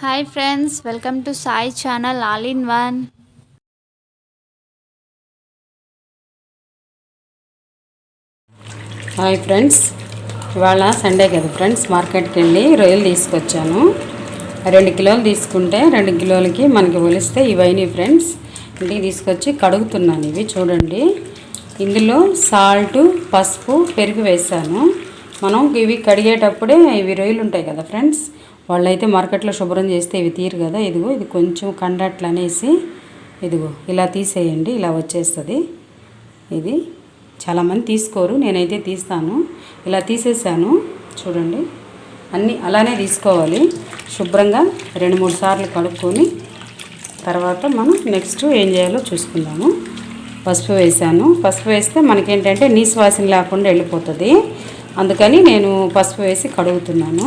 Hi friends welcome to Sai channel all in one hi friends ఇవాళ Sunday కదా friends మార్కెట్కి వెళ్ళి రొయ్యలు తీసుకొచ్చాను. రెండు కిలోలు తీసుకుంటే రెండు కిలోలకి మనకి ఒలిస్తే ఇవన్నీ ఫ్రెండ్స్ ఇంటికి తీసుకొచ్చి కడుగుతున్నాను ఇవి చూడండి. ఇందులో సాల్ట్ పసుపు పెరుగు వేసాను. మనం ఇవి కడిగేటప్పుడే ఇవి రొయ్యలు ఉంటాయి కదా ఫ్రెండ్స్ వాళ్ళైతే మార్కెట్లో శుభ్రం చేస్తే ఇవి తీరు కదా ఇదిగో ఇది కొంచెం కండట్లు అనేసి ఇదిగో ఇలా తీసేయండి ఇలా వచ్చేస్తుంది. ఇది చాలామంది తీసుకోరు నేనైతే తీస్తాను. ఇలా తీసేసాను చూడండి. అన్నీ అలానే తీసుకోవాలి. శుభ్రంగా రెండు మూడు సార్లు కడుక్కొని తర్వాత మనం నెక్స్ట్ ఏం చేయాలో చూసుకుందాము. పసుపు వేసాను. పసుపు వేస్తే మనకేంటంటే నీసు వాసన లేకుండా వెళ్ళిపోతుంది. అందుకని నేను పసుపు వేసి కడుగుతున్నాను.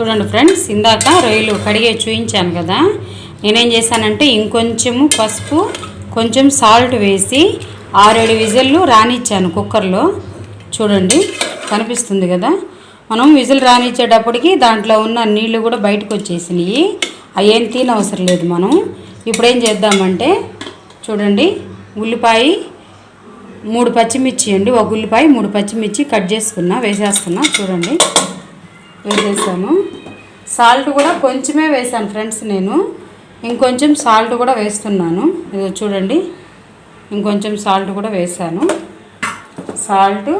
చూడండి ఫ్రెండ్స్ ఇందాక రొయ్యలు కడిగే చూయించాను కదా. నేనేం చేశానంటే ఇంకొంచెము పసుపు కొంచెం సాల్ట్ వేసి ఆరేడు విజిల్లు రానిచ్చాను కుక్కర్లో. చూడండి కనిపిస్తుంది కదా. మనం విజిల్ రానిచ్చేటప్పటికి దాంట్లో ఉన్న నీళ్ళు కూడా బయటకు వచ్చేసినాయి. అవేం తినవసరం లేదు మనం. ఇప్పుడు ఏం చేద్దామంటే చూడండి ఉల్లిపాయ మూడు పచ్చిమిర్చి అండి. ఒక ఉల్లిపాయ మూడు పచ్చిమిర్చి కట్ చేసుకున్నా వేసేస్తున్నా. చూడండి. వేసేసాను. సాల్ట్ కూడా కొంచెమే వేసాను ఫ్రెండ్స్ నేను. ఇంకొంచెం సాల్ట్ కూడా వేస్తున్నాను. ఇది చూడండి. ఇంకొంచెం సాల్ట్ కూడా వేసాను. సాల్ట్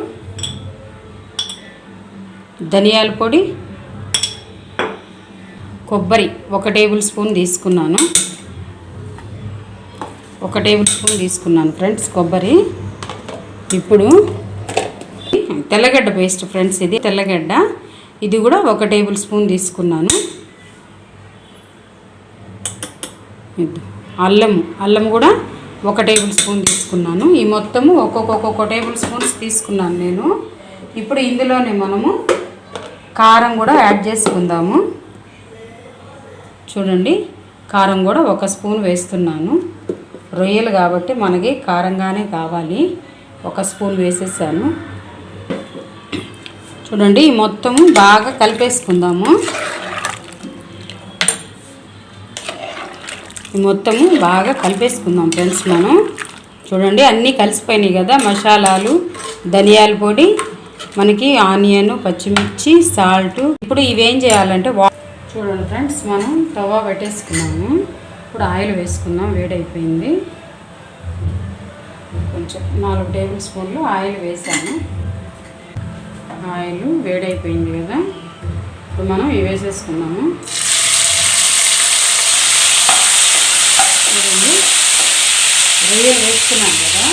ధనియాల పొడి కొబ్బరి ఒక టేబుల్ స్పూన్ తీసుకున్నాను. ఒక టేబుల్ స్పూన్ తీసుకున్నాను ఫ్రెండ్స్ కొబ్బరి. ఇప్పుడు తెల్లగడ్డ పేస్ట్ ఫ్రెండ్స్ ఇది తెల్లగడ్డ. ఇది కూడా ఒక టేబుల్ స్పూన్ తీసుకున్నాను. అల్లము అల్లం అల్లం కూడా ఒక టేబుల్ స్పూన్ తీసుకున్నాను. ఈ మొత్తము ఒక్కొక్క ఒక్కొక్క టేబుల్ స్పూన్స్ తీసుకున్నాను నేను. ఇప్పుడు ఇందులోనే మనము కారం కూడా యాడ్ చేసుకుందాము. చూడండి కారం కూడా ఒక స్పూన్ వేస్తున్నాను. రొయ్యలు కాబట్టి మనకి కారంగానే కావాలి. ఒక స్పూన్ వేసేసాను. చూడండి ఈ మొత్తము బాగా కలిపేసుకుందాము. ఈ మొత్తము బాగా కలిపేసుకుందాం ఫ్రెండ్స్ మనం. చూడండి అన్నీ కలిసిపోయినాయి కదా మసాలాలు ధనియాల పొడి మనకి ఆనియన్ పచ్చిమిర్చి సాల్ట్. ఇప్పుడు ఇవేం చేయాలంటే చూడండి ఫ్రెండ్స్ మనం తవా పెట్టేసుకున్నాము. ఇప్పుడు ఆయిల్ వేసుకుందాం వేడైపోయింది. కొంచెం నాలుగు టేబుల్ స్పూన్లు ఆయిల్ వేసాము ఆయిల్ వేడైపోయింది కదా. ఇప్పుడు మనం ఇవి వేసేసుకున్నాము చూడండి రొయ్యలు వేసుకున్నాం కదా.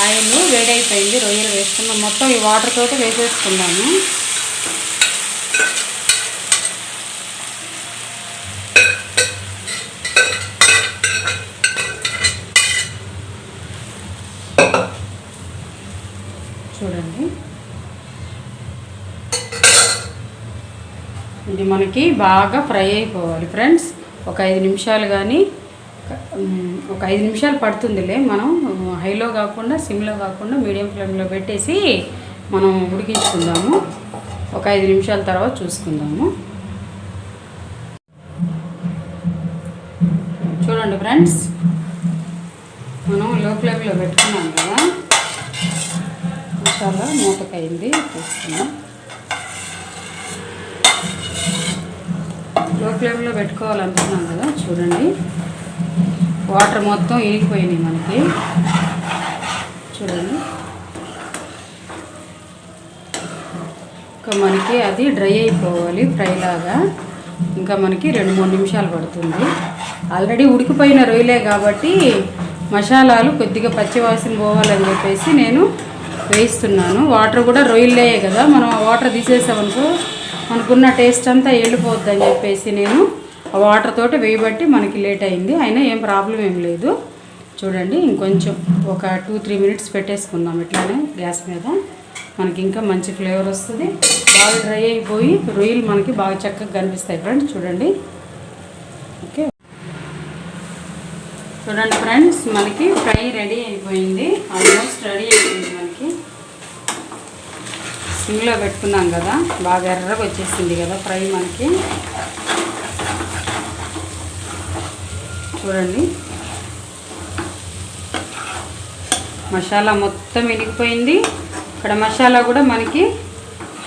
ఆయిల్ వేడైపోయింది రొయ్యలు వేసుకున్నాం మొత్తం ఈ వాటర్ తోటి వేసేసుకున్నాము చూడండి ఇది మనకి బాగా ఫ్రై అయిపోవాలి ఫ్రెండ్స్. ఒక ఐదు నిమిషాలు కానీ ఒక ఐదు నిమిషాలు పడుతుందిలే మనం. హైలో కాకుండా సిమ్లో కాకుండా మీడియం ఫ్లేమ్లో పెట్టేసి మనం ఉడికించుకుందాము. ఒక ఐదు నిమిషాల తర్వాత చూసుకుందాము. చూడండి ఫ్రెండ్స్. మనం లో ఫ్లేమ్లో పెట్టుకున్నాం కదా. మసాలా మూతకైంది. తీసుకున్నాం లో ఫ్లేమ్లో పెట్టుకోవాలనుకున్నాం కదా చూడండి. వాటర్ మొత్తం ఇరిగిపోయినాయి మనకి. చూడండి. ఇంకా మనకి అది డ్రై అయిపోవాలి ఫ్రై లాగా. ఇంకా మనకి రెండు మూడు నిమిషాలు పడుతుంది. ఆల్రెడీ ఉడికిపోయిన రొయ్యలే కాబట్టి మసాలాలు కొద్దిగా పచ్చివాసన పోవాలని చెప్పేసి నేను వేయిస్తున్నాను. వాటర్ కూడా రొయ్యలే కదా మనం వాటర్ తీసేసామనుకో మనకున్న టేస్ట్ అంతా వెళ్ళిపోద్ది అని చెప్పేసి నేను ఆ వాటర్ తోటి వేయబట్టి మనకి లేట్ అయింది. అయినా ఏం ప్రాబ్లం ఏం లేదు. చూడండి ఇంకొంచెం ఒక టూ త్రీ మినిట్స్ పెట్టేసుకుందాం ఇట్లానే గ్యాస్ మీద. మనకి ఇంకా మంచి ఫ్లేవర్ వస్తుంది. బాగా డ్రై అయిపోయి రొయ్యలు మనకి బాగా చక్కగా కనిపిస్తాయి ఫ్రెండ్స్. చూడండి. ఓకే. చూడండి ఫ్రెండ్స్ మనకి ఫ్రై రెడీ అయిపోయింది. ఆల్మోస్ట్ రెడీ అయిపోయింది. సిమ్లో పెట్టుకున్నాం కదా బాగా ఎర్రగా వచ్చేసింది కదా ఫ్రై మనకి. చూడండి. మసాలా మొత్తం ఇనిగిపోయింది. ఇక్కడ మసాలా కూడా మనకి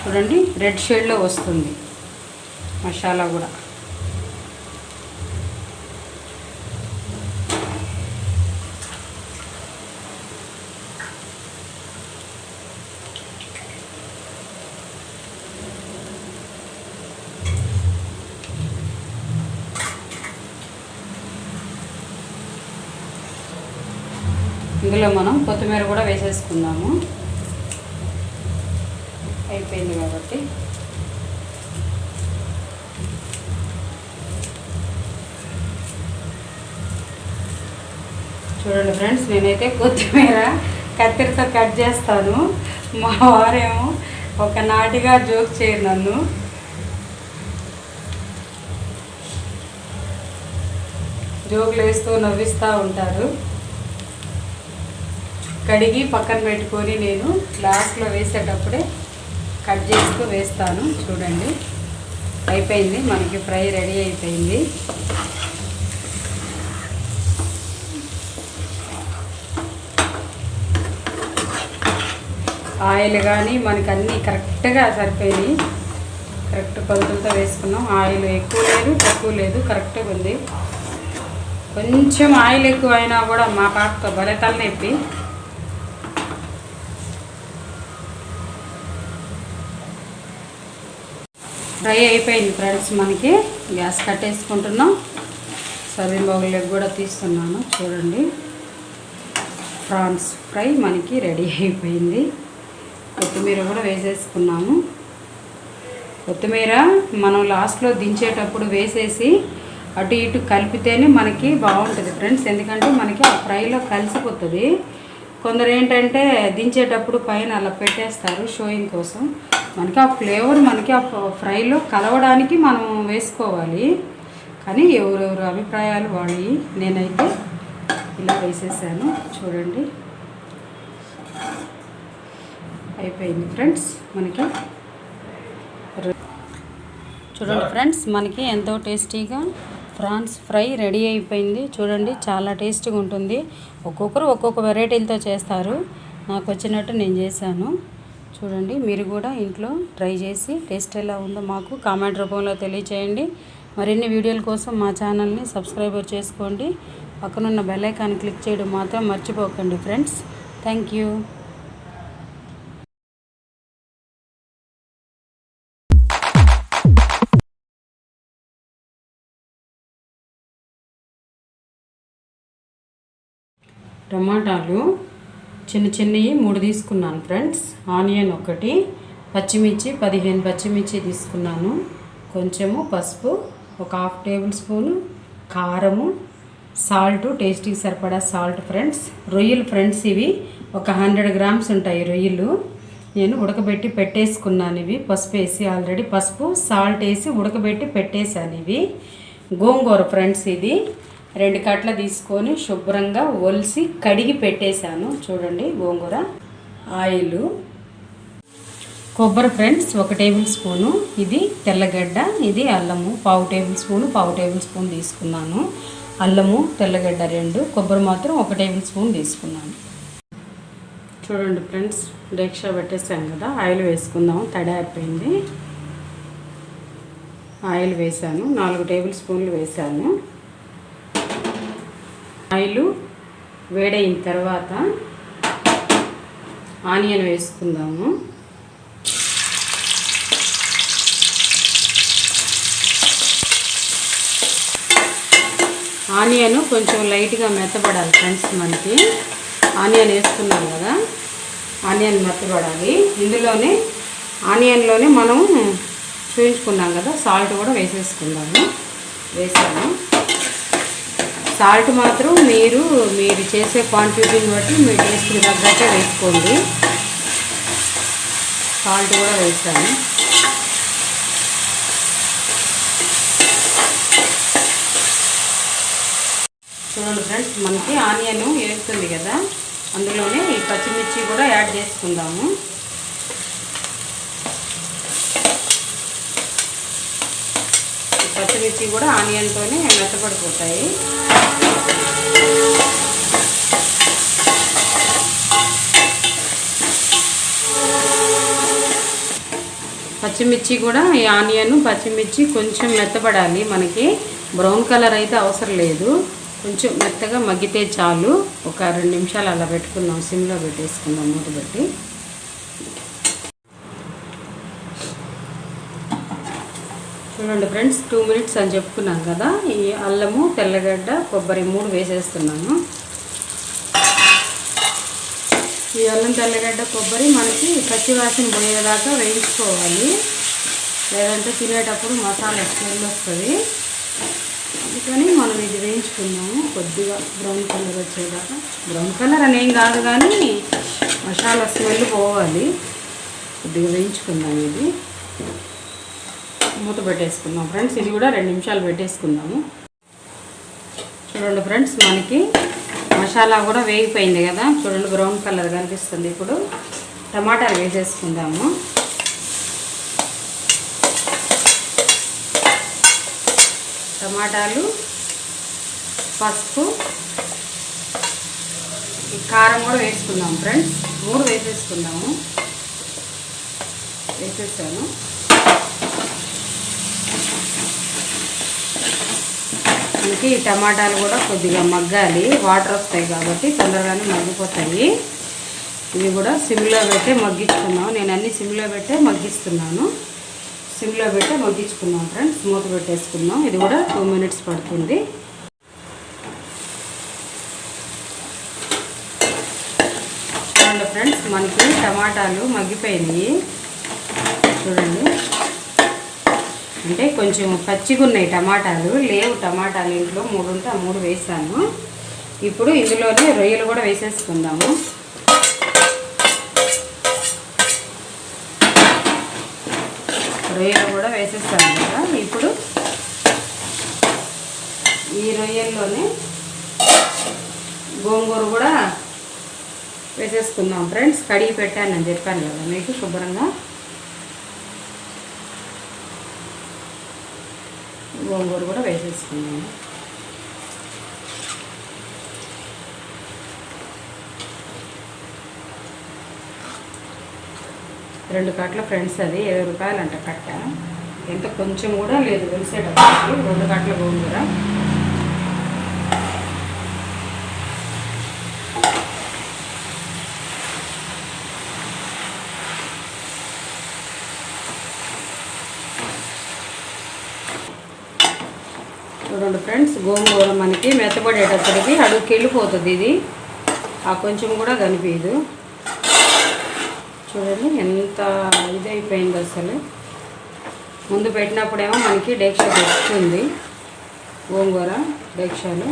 చూడండి రెడ్ షేడ్లో వస్తుంది. మసాలా కూడా. ఇందులో మనం కొత్తిమీర కూడా వేసేసుకుందాము. అయిపోయింది కాబట్టి. చూడండి ఫ్రెండ్స్ నేనైతే కొత్తిమీర కత్తిరితో కట్ చేస్తాను. మా వారేమో ఒక నాటిగా జోక్ చేయరు నన్ను. జోకులు వేస్తూ నవ్విస్తూ ఉంటారు. కడిగి పక్కన పెట్టుకొని నేను లాస్ట్లో వేసేటప్పుడే కట్ చేస్తూ వేస్తాను. చూడండి. అయిపోయింది. మనకి ఫ్రై రెడీ అయిపోయింది. ఆయిల్ కానీ మనకి అన్నీ కరెక్ట్గా సరిపోయినాయి. కరెక్ట్ కొలతలతో వేసుకున్నాం. ఆయిల్ ఎక్కువ లేదు తక్కువ లేదు కరెక్ట్గా ఉంది. కొంచెం ఆయిల్ ఎక్కువ అయినా కూడా మా పాపతో భలే తలనొప్పి. ఫ్రై అయిపోయింది ఫ్రెండ్స్ మనకి. గ్యాస్ కట్టేసుకుంటున్నాం. సర్వింగ్ బౌల్లోకి కూడా తీస్తున్నాను. చూడండి. ప్రాన్స్ ఫ్రై మనకి రెడీ అయిపోయింది. కొత్తిమీర కూడా వేసేసుకున్నాము. కొత్తిమీర మనం లాస్ట్లో దించేటప్పుడు వేసేసి అటు ఇటు కలిపితేనే మనకి బాగుంటుంది ఫ్రెండ్స్. ఎందుకంటే మనకి ఆ ఫ్రైలో కలిసిపోతుంది. కొందరు ఏంటంటే దించేటప్పుడు పైన అలా పెట్టేస్తారు షోయింగ్ కోసం. మనకి ఆ ఫ్లేవర్ మనకి ఆ ఫ్రైలో కలవడానికి మనం వేసుకోవాలి. కానీ ఎవరెవరు అభిప్రాయాలు వాళ్ళవి నేనైతే ఇలా వేసేసాను. చూడండి. అయిపోయింది ఫ్రెండ్స్ మనకి. చూడండి ఫ్రెండ్స్ మనకి ఎంతో టేస్టీగా ప్రాన్స్ ఫ్రై రెడీ అయిపోయింది. చూడండి చాలా టేస్టీగా ఉంటుంది. ఒక్కొక్కరు ఒక్కొక్క వెరైటీలతో చేస్తారు. నాకు వచ్చినట్టు నేను చేశాను. చూడండి మీరు కూడా ఇంట్లో ట్రై చేసి టేస్ట్ ఎలా ఉందో మాకు కామెంట్ రూపంలో తెలియచేయండి. మరిన్ని వీడియోల కోసం మా ఛానల్ని సబ్స్క్రైబర్ చేసుకోండి. పక్కనున్న బెల్ ఐకాన్ క్లిక్ చేయడం మాత్రం మర్చిపోకండి ఫ్రెండ్స్. Thank you. టమాటాలు చిన్న చిన్నవి మూడు తీసుకున్నాను ఫ్రెండ్స్. ఆనియన్ ఒకటి పచ్చిమిర్చి పదిహేను పచ్చిమిర్చి తీసుకున్నాను. కొంచెము పసుపు ఒక హాఫ్ టేబుల్ స్పూను కారము సాల్ట్ టేస్టీకి సరిపడా సాల్ట్ ఫ్రెండ్స్. రొయ్యలు ఫ్రెండ్స్ ఇవి ఒక హండ్రెడ్ గ్రామ్స్ ఉంటాయి రొయ్యలు. నేను ఉడకబెట్టి పెట్టేసుకున్నాను ఇవి పసుపు వేసి ఆల్రెడీ పసుపు సాల్ట్ వేసి ఉడకబెట్టి పెట్టేశాను ఇవి. గోంగూర ఫ్రెండ్స్ ఇది. రెండు కట్ల తీసుకొని శుభ్రంగా ఒలిసి కడిగి పెట్టేశాను. చూడండి గోంగూర ఆయిల్ కొబ్బరి ఫ్రెండ్స్ ఒక టేబుల్ స్పూను ఇది తెల్లగడ్డ ఇది అల్లము పావు టేబుల్ స్పూను పావు టేబుల్ స్పూన్ తీసుకున్నాను. అల్లము తెల్లగడ్డ రెండు కొబ్బరి మాత్రం ఒక టేబుల్ స్పూన్ తీసుకున్నాను. చూడండి ఫ్రెండ్స్ డెక్షా పెట్టేసాం కదా ఆయిల్ వేసుకుందాం తడి అయిపోయింది. ఆయిల్ వేసాను నాలుగు టేబుల్ స్పూన్లు వేసాను ఆయిల్ వేడైన తర్వాత ఆనియన్ వేసుకుందాము. ఆనియన్ కొంచెం లైట్గా మెత్తపడాలి ఫ్రెండ్స్ మనకి. ఆనియన్ వేసుకున్నాం కదా ఆనియన్ మెత్తపడాలి ఇందులోనే ఆనియన్లోనే మనం చూపించుకున్నాం కదా సాల్ట్ కూడా వేసేసుకుందాము. వేసాము సాల్ట్ మాత్రం మీరు మీరు చేసే క్వాంటిటీని బట్టి మీ టేస్ట్కి తగ్గట్టే వేసుకోండి. సాల్ట్ కూడా వేస్తాను చూడండి ఫ్రెండ్స్ మనకి ఆనియన్ వేస్తుంది కదా అందులోనే ఈ పచ్చిమిర్చి కూడా యాడ్ చేసుకుందాము. పచ్చిమిర్చి కూడా ఆనియన్తోనే మెత్తపడిపోతాయి. పచ్చిమిర్చి కూడా ఈ ఆనియన్ పచ్చిమిర్చి కొంచెం మెత్తపడాలి. మనకి బ్రౌన్ కలర్ అయితే అవసరం లేదు. కొంచెం మెత్తగా మగ్గితే చాలు. ఒక రెండు నిమిషాలు అలా పెట్టుకుందాం. సిమ్లో పెట్టేసుకుందాం మూత పెట్టి. చూడండి ఫ్రెండ్స్ టూ మినిట్స్ అని చెప్పుకున్నాం కదా. ఈ అల్లము తెల్లగడ్డ కొబ్బరి మూడు వేసేస్తున్నాను ఈ అల్లం తెల్లగడ్డ కొబ్బరి మనకి పచ్చివాసన పోయేదాకా వేయించుకోవాలి. లేదంటే తినేటప్పుడు మసాలా స్మెల్ వస్తుంది. అందుకని మనం ఇది వేయించుకున్నాము కొద్దిగా బ్రౌన్ కలర్ వచ్చేదాకా. బ్రౌన్ కలర్ అని ఏం కాదు కానీ మసాలా స్మెల్ పోవాలి. కొద్దిగా వేయించుకున్నాం ఇది. మూత పెట్టేసుకుందాం ఫ్రెండ్స్. ఇది కూడా రెండు నిమిషాలు పెట్టేసుకుందాము. చూడండి ఫ్రెండ్స్ మనకి మసాలా కూడా వేగిపోయింది కదా. చూడండి బ్రౌన్ కలర్ కనిపిస్తుంది ఇప్పుడు. టమాటాలు వేసేసుకుందాము. టమాటాలు పసుపు ఈ కారం కూడా వేసుకుందాం ఫ్రెండ్స్. మూడు వేసేసుకుందాము. వేసేసాను. మనకి టమాటాలు కూడా కొద్దిగా మగ్గాలి. వాటర్ వస్తాయి కాబట్టి తొందరగానే మగ్గిపోతాయి. ఇవి కూడా సిమ్లో పెట్టే మగ్గించుకున్నాం నేను అన్ని సిమ్లో పెట్టే మగ్గిస్తున్నాను. సిమ్లో పెట్టే మగ్గించుకున్నాం ఫ్రెండ్స్. మూత పెట్టేసుకున్నాం ఇది కూడా టూ మినిట్స్ పడుతుంది. చూడండి ఫ్రెండ్స్ మనకి టమాటాలు మగ్గిపోయినాయి. చూడండి. అంటే కొంచెం పచ్చిగా ఉన్నాయి టమాటాలు. లేవు టమాటాలు ఇంట్లో మూడు ఉంటే ఆ మూడు వేసాను. ఇప్పుడు ఇందులోనే రొయ్యలు కూడా వేసేసుకుందాము. రొయ్యలు కూడా వేసేస్తాను కదా. ఇప్పుడు ఈ రొయ్యల్లోనే గోంగూర కూడా వేసేసుకుందాం. ఫ్రెండ్స్ కడిగి పెట్టానని చెప్పాను కదా మీకు శుభ్రంగా. గోంగూర కూడా వేసేసుకున్నాను. రెండు కట్టల ఫ్రెండ్స్ అది ఇరవై రూపాయలు అంట కట్ట. ఎంత కొంచెం కూడా లేదు వెలిసేటప్పుడు రెండు కట్టల గోంగూర. చూడండి ఫ్రెండ్స్ గోంగూర మనకి మెత్తపడేటప్పటికి అడుగుకి వెళ్ళిపోతుంది ఇది. ఆ కొంచెం కూడా కనిపించదు. చూడండి ఎంత ఇదైపోయింది అసలు. ముందు పెట్టినప్పుడేమో మనకి డేక్ష వస్తుంది గోంగూర డేక్షాలు.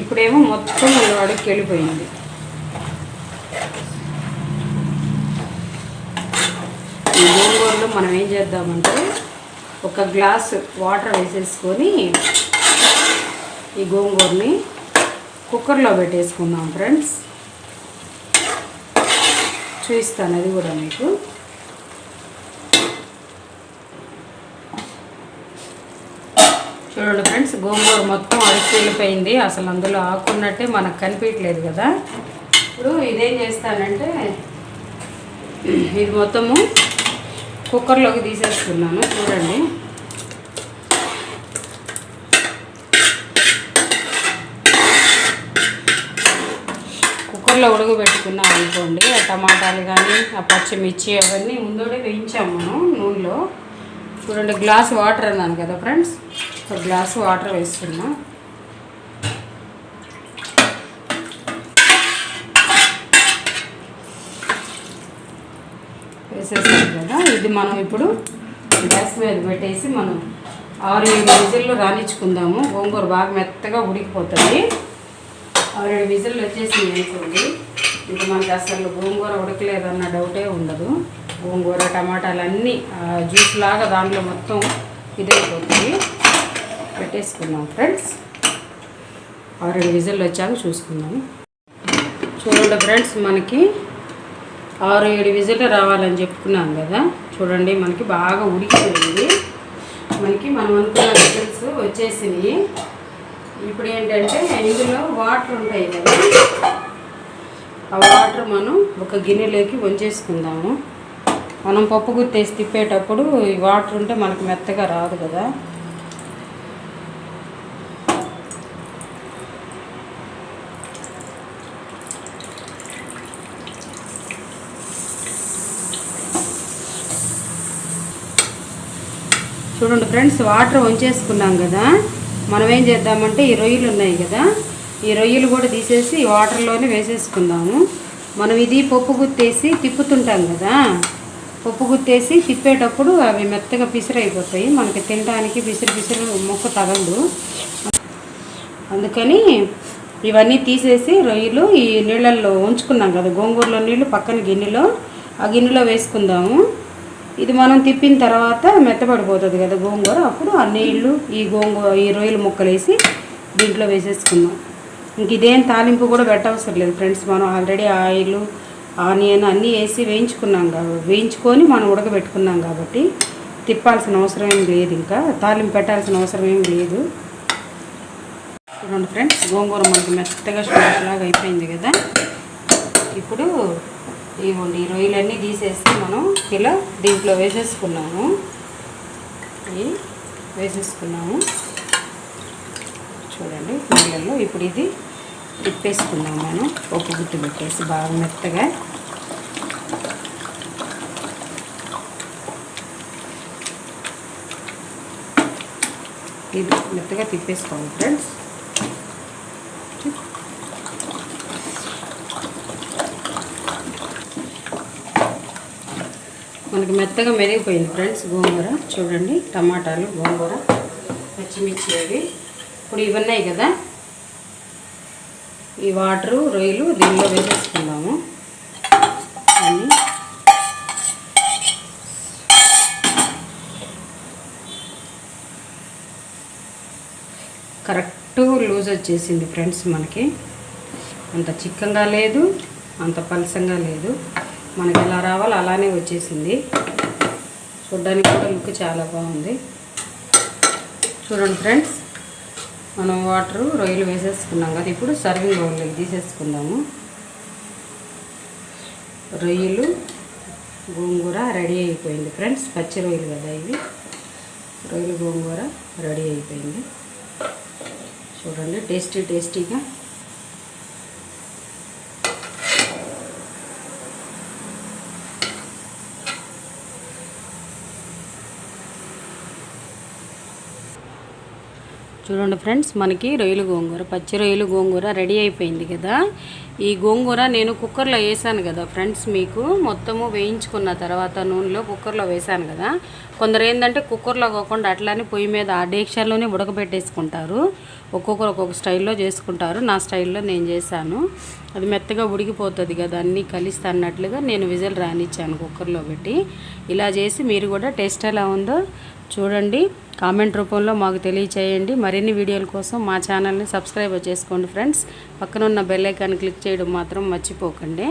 ఇప్పుడేమో మొత్తం అడుగుకి వెళ్ళిపోయింది. ఈ గోంగూరలో మనం ఏం చేద్దామంటే ఒక గ్లాస్ వాటర్ వేసేసుకొని ఈ గోంగూరని కుక్కర్లో పెట్టేసుకుందాం ఫ్రెండ్స్. చూపిస్తాను అది కూడా మీకు. చూడండి ఫ్రెండ్స్ గోంగూర మొత్తం అడిచి వెళ్ళిపోయింది అసలు అందులో ఆకున్నట్టే మనకు కనిపించట్లేదు కదా. ఇప్పుడు ఇదేం చేస్తానంటే ఇది మొత్తము కుక్కర్లోకి తీసేసుకున్నాను. చూడండి. కుక్కర్లో ఉడకబెట్టుకున్నాం అనుకోండి. ఆ టమాటాలు కానీ ఆ పచ్చిమిర్చి అవన్నీ ముందోడే వేయించాము మనం నూనెలో. చూడండి గ్లాస్ వాటర్ అన్నాను కదా ఫ్రెండ్స్. ఒక గ్లాస్ వాటర్ వేస్తున్నా. వేసేసాను ఇది మనం ఇప్పుడు గ్యాస్ మీద పెట్టేసి మనం ఆరు ఏడు విజిల్లు రాణించుకుందాము. గోంగూర బాగా మెత్తగా ఉడికిపోతుంది. ఆరేడు విజిల్లు వచ్చేసి అనుకోండి. ఇంకా మనకి అసలు గోంగూర ఉడకలేదన్న డౌటే ఉండదు. గోంగూర టమాటాలు అన్నీ జ్యూస్ లాగా దాంట్లో మొత్తం ఇదైపోతుంది. పెట్టేసుకుందాం ఫ్రెండ్స్. ఆరేడు విజిల్లు వచ్చాక చూసుకుందాము చూడండి ఫ్రెండ్స్ మనకి ఆరు ఏడు విజిల్లు రావాలని చెప్పుకున్నాం కదా. చూడండి మనకి బాగా ఉడికిపోయింది. మనకి మనం అనుకున్న రిజల్ట్స్ వచ్చేసినాయి. ఇప్పుడు ఏంటంటే ఇందులో వాటర్ ఉంటాయి కదా. ఆ వాటర్ మనం ఒక గిన్నెలోకి వంచేసుకుందాము. మనం పప్పు గుర్తేసి తిప్పేటప్పుడు ఈ వాటర్ ఉంటే మనకు మెత్తగా రాదు కదా. చూడండి ఫ్రెండ్స్ వాటర్ వంచేసుకున్నాం కదా. మనం ఏం చేద్దామంటే ఈ రొయ్యలు ఉన్నాయి కదా ఈ రొయ్యలు కూడా తీసేసి వాటర్లోనే వేసేసుకుందాము. మనం ఇది పప్పు గుత్తేసి తిప్పుతుంటాం కదా పప్పు గుత్తేసి తిప్పేటప్పుడు అవి మెత్తగా పిసిరైపోతాయి. మనకి తినడానికి పిసిరి పిసిరి మొక్క తగలదు. అందుకని ఇవన్నీ తీసేసి రొయ్యలు ఈ నీళ్ళల్లో ఉంచుకున్నాం కదా గోంగూరలో నీళ్ళు పక్కన గిన్నెలో ఆ గిన్నెలో వేసుకుందాము. ఇది మనం తిప్పిన తర్వాత మెత్తపడిపోతుంది కదా గోంగూర. అప్పుడు ఆ నీళ్ళు ఈ గోంగూర ఈ రొయ్యల ముక్కలు వేసి దీంట్లో వేసేసుకుందాం. ఇంక ఇదేం తాలింపు కూడా పెట్టవసరం లేదు ఫ్రెండ్స్. మనం ఆల్రెడీ ఆయిల్ ఆనియన్ అన్నీ వేసి వేయించుకున్నాం కాబట్టి వేయించుకొని మనం ఉడకబెట్టుకున్నాం కాబట్టి తిప్పాల్సిన అవసరం ఏం లేదు ఇంకా. తాలింపు పెట్టాల్సిన అవసరం ఏం లేదు. చూడండి ఫ్రెండ్స్ గోంగూర మనకి మెత్తగా స్టార్ట్ లాగా అయిపోయింది కదా. ఇప్పుడు ఇవ్వండి ఈ రొయ్యలన్నీ తీసేసి మనం ఇలా దీంట్లో వేసేసుకున్నాము. ఇవి వేసేసుకున్నాము. చూడండి నీళ్ళల్లో ఇప్పుడు ఇది తిప్పేసుకున్నాం మనం. పప్పు గుట్టు పెట్టేసి బాగా మెత్తగా. ఇది మెత్తగా తిప్పేసుకోవాలి ఫ్రెండ్స్. మనకి మెత్తగా మెరిగిపోయింది ఫ్రెండ్స్ గోంగూర. చూడండి టమాటాలు గోంగూర పచ్చిమిర్చి అవి. ఇప్పుడు ఇవన్నాయి కదా. ఈ వాటరు రొయ్యలు దీనిలో వేసేసుకుందాము. అన్నీ. కరెక్ట్ లూజ్ వచ్చేసింది ఫ్రెండ్స్ మనకి. అంత చిక్కగా లేదు అంత పలసంగా లేదు. మనకి ఎలా రావాలో అలానే వచ్చేసింది. చూడ్డానికి కూడా లుక్ చాలా బాగుంది. చూడండి ఫ్రెండ్స్ మనం వాటరు రొయ్యలు వేసేసుకున్నాం కదా ఇప్పుడు సర్వింగ్ బౌల్లోకి తీసేసుకుందాము. రొయ్యలు గోంగూర రెడీ అయిపోయింది ఫ్రెండ్స్ పచ్చి రొయ్యలు కదా ఇవి. రొయ్యలు గోంగూర రెడీ అయిపోయింది. చూడండి టేస్టీ టేస్టీగా చూడండి ఫ్రెండ్స్ మనకి రొయ్యలు గోంగూర పచ్చి రొయ్యలు గోంగూర రెడీ అయిపోయింది కదా. ఈ గోంగూర నేను కుక్కర్లో వేసాను కదా ఫ్రెండ్స్ మీకు. మొత్తము వేయించుకున్న తర్వాత నూనెలో కుక్కర్లో వేసాను కదా. కొందరు ఏంటంటే కుక్కర్లో కాకుండా అట్లానే పొయ్యి మీద ఆ డేక్షాల్లోనే ఉడకబెట్టేసుకుంటారు. ఒక్కొక్కరు ఒక్కొక్క స్టైల్లో చేసుకుంటారు. నా స్టైల్లో నేను చేశాను. అది మెత్తగా ఉడికిపోతుంది కదా అన్నీ కలిసి అన్నట్లుగా నేను విజిల్ రానిచ్చాను కుక్కర్లో పెట్టి. ఇలా చేసి మీరు కూడా టేస్ట్ ఎలా ఉందో చూడండి. కామెంట్ రూపంలో మాకు తెలియచేయండి. మరిన్ని వీడియోల కోసం మా ఛానల్ని సబ్స్క్రైబ్ చేసుకోండి ఫ్రెండ్స్. పక్కన ఉన్న బెల్ ఐకాన్ క్లిక్ చేయడం మాత్రం మర్చిపోకండి.